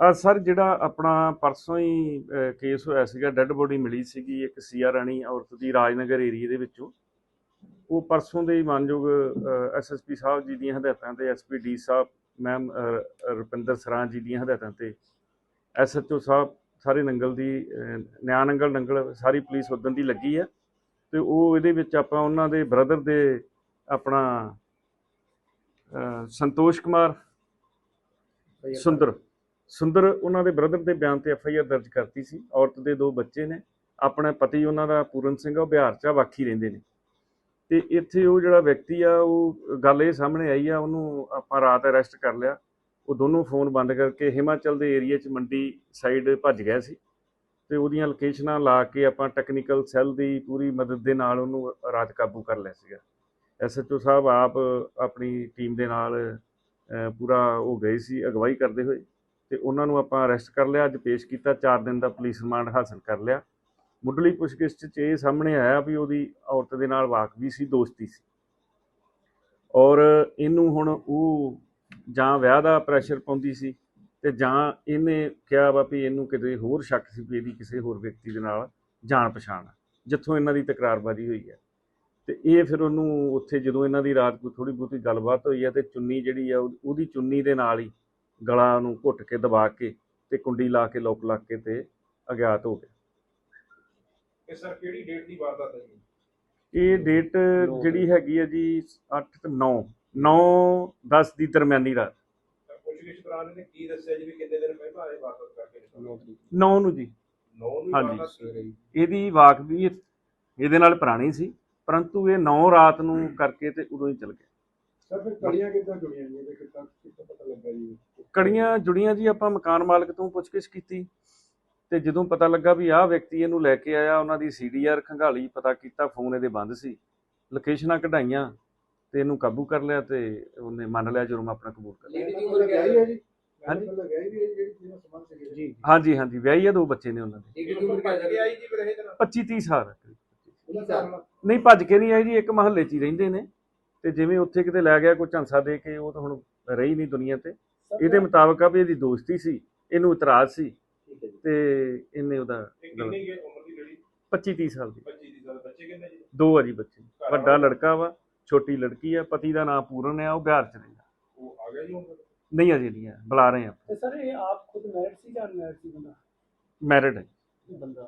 ਆ ਸਰ ਜਿਹੜਾ ਆਪਣਾ ਪਰਸੋਂ ਹੀ ਕੇਸ ਹੋਇਆ ਸੀਗਾ ਡੈੱਡ ਬੋਡੀ ਮਿਲੀ ਸੀਗੀ ਇੱਕ ਸੀਆ ਰਾਣੀ ਔਰਤ ਦੀ ਰਾਜਨਗਰ ਏਰੀਆ ਦੇ ਵਿੱਚੋਂ। ਉਹ ਪਰਸੋਂ ਦੇ ਹੀ ਮਾਨਯੋਗ ਐਸਐਸਪੀ ਸਾਹਿਬ ਜੀ ਦੀਆਂ ਹਦਾਇਤਾਂ ਤੇ ਐਸਪੀਡੀ ਸਾਹਿਬ ਮੈਮ ਰੁਪਿੰਦਰ ਸਰਾਂ ਜੀ ਦੀਆਂ ਹਦਾਇਤਾਂ ਤੇ ਐਸਐਚਓ ਸਾਹਿਬ ਸਾਰੇ ਨੰਗਲ ਦੀ ਨਿਆਂ ਨੰਗਲ ਨੰਗਲ ਸਾਰੀ ਪੁਲਿਸ ਉਦਣ ਦੀ ਲੱਗੀ ਹੈ। ਤੇ ਉਹ ਇਹਦੇ ਵਿੱਚ ਆਪਾਂ ਉਹਨਾਂ ਦੇ ਬ੍ਰਦਰ ਦੇ ਆਪਣਾ ਸੰਤੋਸ਼ ਕੁਮਾਰ ਸੁੰਦਰ। ਸੁੰਦਰ ਉਹਨਾਂ ਦੇ ਬ੍ਰਦਰ ਦੇ ਬਿਆਨ ਤੇ ਐਫ ਆਈ ਆਰ ਦਰਜ ਕਰਤੀ ਸੀ। ਔਰਤ ਦੇ ਦੋ ਬੱਚੇ ਨੇ। ਆਪਣਾ ਪਤੀ ਉਹਨਾਂ ਦਾ ਪੂਰਨ ਸਿੰਘ ਆ, ਉਹ ਬਿਹਾਰ ਚ ਬਾਕੀ ਰਹਿੰਦੇ ਨੇ। ਤੇ ਇੱਥੇ ਉਹ ਜਿਹੜਾ ਵਿਅਕਤੀ ਆ, ਉਹ ਗੱਲ ਇਹ ਸਾਹਮਣੇ ਆਈ ਆ, ਉਹਨੂੰ ਆਪਾਂ ਰਾਤ ਅਰੈਸਟ ਕਰ ਲਿਆ। ਉਹ ਦੋਨੋਂ ਫੋਨ ਬੰਦ ਕਰਕੇ ਹਿਮਾਚਲ ਦੇ ਏਰੀਆ 'ਚ ਮੰਡੀ ਸਾਈਡ ਭੱਜ ਗਿਆ ਸੀ। ਤੇ ਉਹਦੀਆਂ ਲੋਕੇਸ਼ਨਾਂ ਲਾ ਕੇ ਆਪਾਂ ਟੈਕਨੀਕਲ ਸੈੱਲ ਦੀ ਪੂਰੀ ਮਦਦ ਦੇ ਨਾਲ ਉਹਨੂੰ ਰਾਤ ਕਾਬੂ ਕਰ ਲਿਆ ਸੀਗਾ। ਐਸਐਚਓ ਸਾਹਿਬ ਆਪ ਆਪਣੀ ਟੀਮ ਦੇ ਨਾਲ ਪੂਰਾ ਉਹ ਗਏ ਸੀ, ਅਗਵਾਈ ਕਰਦੇ ਹੋਏ। ਤੇ ਉਹਨਾਂ ਨੂੰ ਆਪਾਂ ਅਰੈਸਟ ਕਰ ਲਿਆ, ਅੱਜ ਪੇਸ਼ ਕੀਤਾ 4 ਦਿਨ ਦਾ ਪੁਲਿਸ ਰਿਮਾਂਡ ਹਾਸਲ ਕਰ ਲਿਆ। ਮੁੱਢਲੀ ਪੁੱਛਗਿੱਛ 'ਚ ਇਹ ਸਾਹਮਣੇ ਆਇਆ ਵੀ ਉਹਦੀ ਔਰਤ ਦੇ ਨਾਲ ਵਾਕਫੀ ਸੀ, ਦੋਸਤੀ ਸੀ। ਔਰ ਇਹਨੂੰ ਹੁਣ ਉਹ ਜਾਂ ਵਿਆਹ ਦਾ ਪ੍ਰੈਸ਼ਰ ਪਾਉਂਦੀ ਸੀ ਤੇ ਜਾਂ ਇਹਨੇ ਕਿਹਾ ਵਾ ਵੀ ਇਹਨੂੰ ਕਿਤੇ ਹੋਰ ਸ਼ੱਕ ਸੀ ਵੀ ਇਹਦੀ ਕਿਸੇ ਹੋਰ ਵਿਅਕਤੀ ਦੇ ਨਾਲ ਜਾਣ ਪਛਾਣ ਜਿੱਥੋਂ ਇਹਨਾਂ ਦੀ ਤਕਰਾਰਬਾਜ਼ੀ ਹੋਈ ਹੈ ਤੇ ਇਹ ਫਿਰ ਉਹਨੂੰ ਉੱਥੇ ਜਦੋਂ ਇਹਨਾਂ ਦੀ ਰਾਤ ਕੋਈ ਥੋੜੀ ਬਹੁਤੀ ਗੱਲਬਾਤ ਹੋਈ ਹੈ ਤੇ ਚੁੰਨੀ ਜਿਹੜੀ ਆ ਉਹ- ਉਹਦੀ ਚੁੰਨੀ ਦੇ ਨਾਲ ਹੀ ਗਲਾ ਨੂੰ ਘੁੱਟ ਕੇ ਦਬਾ ਕੇ ਤੇ ਕੁੰਡੀ ਲਾ ਕੇ ਲੋਕ ਲਾ ਕੇ ਤੇ ਅਗਿਆਤ ਹੋ ਗਿਆ। ਇਹ ਸਰ ਕਿਹੜੀ ਡੇਟ ਦੀ ਵਾਰਦਾਤ ਹੈ ਜੀ? ਇਹ ਡੇਟ ਜਿਹੜੀ ਹੈਗੀ ਹੈ ਜੀ 8 ਤੇ 9 9 10 ਦੀ ਦਰਮਿਆਨੀ ਰਾਤ। ਪੁੱਛਗਿੱਛ ਦੌਰਾਨ ਇਹਨੇ ਕੀ ਦੱਸਿਆ ਜੀ ਵੀ ਕਿੰਨੇ ਦਿਨ ਪਹਿਲਾਂ ਇਹ ਵਾਰਦਾਤ ਕਰਕੇ ਨਿਕਲਿਆ 9 ਨੂੰ ਜੀ। 9 ਨੂੰ ਹੀ ਹਾਂਜੀ। ਇਹਦੀ ਵਾਕ ਵੀ ਇਹਦੇ ਨਾਲ ਪੁਰਾਣੀ ਸੀ ਪਰੰਤੂ ਇਹ 9 ਰਾਤ ਨੂੰ ਕਰਕੇ ਤੇ ਉਦੋਂ ਹੀ ਚਲ ਗਿਆ। ਸਰ ਫਿਰ ਕੜੀਆਂ ਕਿੱਦਾਂ ਜੁੜੀਆਂ ਜੀ? ਇਹਦੇ ਕਿੱਦਾਂ ਕਿੱਦਾਂ ਪਤਾ ਲੱਗਾ ਜੀ? ਕੜੀਆਂ ਜੁੜੀਆਂ ਜੀ ਆਪਾਂ ਮਕਾਨ ਮਾਲਕ ਤੋਂ ਪੁੱਛਗਿੱਛ ਕੀਤੀ ਤੇ ਜਦੋਂ ਪਤਾ ਲੱਗਾ ਵੀ ਆਹ ਵਿਅਕਤੀ ਇਹਨੂੰ ਲੈ ਕੇ ਆਇਆ ਉਹਨਾਂ ਦੀ ਸੀਡੀਆਰ ਖੰਗਾਲੀ ਪਤਾ ਕੀਤਾ ਫੋਨ ਇਹਦੇ ਬੰਦ ਸੀ। ਲੋਕੇਸ਼ਨਾਂ ਕਢਾਈਆਂ ਤੇ ਇਹਨੂੰ ਕਾਬੂ ਕਰ ਲਿਆ ਤੇ ਉਹਨੇ ਮੰਨ ਲਿਆ ਜੁਰਮ ਆਪਣਾ ਕਬੂਲ ਕਰ ਲਿਆ। ਲੇਡੀ ਦੀ ਉਮਰ ਕਿਆ ਹੈ ਜੀ? ਹਾਂਜੀ। ਹਾਂਜੀ ਵਿਆਹੀ ਆ ਦੋ ਬੱਚੇ ਨੇ ਉਹਨਾਂ ਦੇ। ਲੇਡੀ ਦੀ ਉਮਰ ਕਿਆ ਆਈ ਜੀ ਫਿਰ ਇਹ ਦਿਨ 25 30 ਸਾਲ। ਉਹਨਾਂ ਸਾਲ। ਨਹੀਂ ਭੱਜ ਕੇ ਨਹੀਂ ਆਏ ਜੀ ਇੱਕ ਮਹੱਲੇ 'ਚ ਹੀ ਰਹਿੰਦੇ ਨੇ। ਤੇ ਜਿਵੇਂ ਉੱਥੇ ਕਿਤੇ ਲੈ ਗਿਆ ਕੋਈ ਝਾਂਸਾ ਦੇ ਕੇ ਉਹ ਤਾਂ ਹੁਣ ਰਹੀ ਨਹੀਂ ਦੁਨੀਆ ਤੇ। ਇਹਦੇ ਮੁਤਾਬਕ ਆ ਵੀ ਇਹਦੀ ਦੋਸਤੀ ਸੀ ਇਹਨੂੰ ਇਤਰਾਜ਼ ਸੀ। ਤੇ ਇਹਨੇ ਉਹਦਾ ਇਹ ਕਿੰਨੀ ਕੁ ਉਮਰ ਦੀ ਲੇਡੀ 25 30 ਸਾਲ ਦੀ। 25 ਦੀ ਸਾਲ ਬੱਚੇ ਕਿੰਨੇ ਜੀ? ਦੋ ਆ ਜੀ ਬੱਚੇ। ਵੱਡਾ ਲੜਕਾ ਵਾ ਛੋਟੀ ਲੜਕੀ ਆ ਪਤੀ ਦਾ ਨਾਮ ਪੂਰਨ ਆ ਉਹ ਬਿਹਾਰ ਚ ਰਹਿੰਦਾ। ਉਹ ਆ ਗਿਆ ਜੀ ਉਮਰ ਨਹੀਂ ਅਜੇ ਨਹੀਂ ਆ ਬੁਲਾ ਰਹੇ ਆ। ਤੇ ਸਰ ਇਹ ਆਪ ਖੁਦ ਮੈਰਿਡ ਸੀ ਜਾਂ ਅਨਮੈਰਿਡ ਸੀ ਬੰਦਾ? ਮੈਰਿਡ ਹੈ ਬੰਦਾ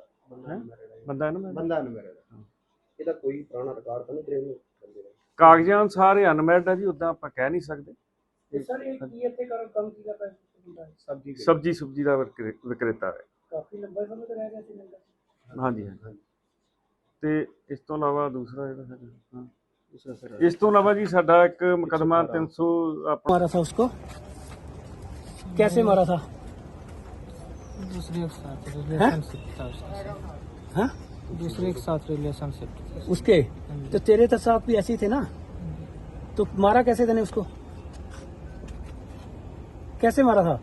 ਹੈਂ? ਬੰਦਾ ਹੈ ਨਾ married? ਬੰਦਾ ਅਨਮੈਰਿਡ ਇਹਦਾ ਕੋਈ ਪੁਰਾਣਾ ਰਿਕਾਰਡ ਤਾਂ ਨਹੀਂ ਤੇਰੇ ਨੂੰ ਬੰਦੇ ਦਾ ਕਾਗਜ਼ਾਂ ਅਨੁਸਾਰ ਇਹ ਅਨਮੈਰਿਡ ਆ ਜੀ ਉਦਾਂ ਆਪਾਂ ਕਹਿ ਨਹੀਂ ਸਕਦੇ ਤੇ ਸਰ ਇਹ ਕੀ ਇੱਥੇ ਕਰ ਕੰਮ ਕੀ ਕਰਦਾ ਹੈ ਬੰਦਾ ਇਹ? ਸਬਜ਼ੀ ਸਬਜੀ ਸੁਬਜੀ ਦਾ ਵਿਕਰੇ- ਵਿਕਰੇਤਾ ਹੈ ਕਾਫੀ ਲੰਬਾ ਸਮੇਂ ਤੋਂ ਰਹਿ ਗਿਆ ਸੀ ਨੰਗਲ ਹਾਂਜੀ ਹਾਂਜੀ ਤੇ ਇਸ ਤੋਂ ਇਲਾਵਾ ਦੂਸਰਾ ਜਿਹੜਾ ਹੈਗਾ ਹਾਂ ਦੂਸਰਾ ਸਰ ਇਸ ਤੋਂ ਇਲਾਵਾ ਜੀ ਸਾਡਾ ਇੱਕ ਮੁਕਦਮਾ 300 ਆਪਣਾ मारा था उसको कैसे मारा था दूसरे के साथ हैं? रिलेशनशिप था उसका हाँ दूसरे के साथ रिलेशनशिप था उसके तो तेरे तो साथ भी ऐसे ही थे ना तो मारा कैसे तने उसको कैसे मारा था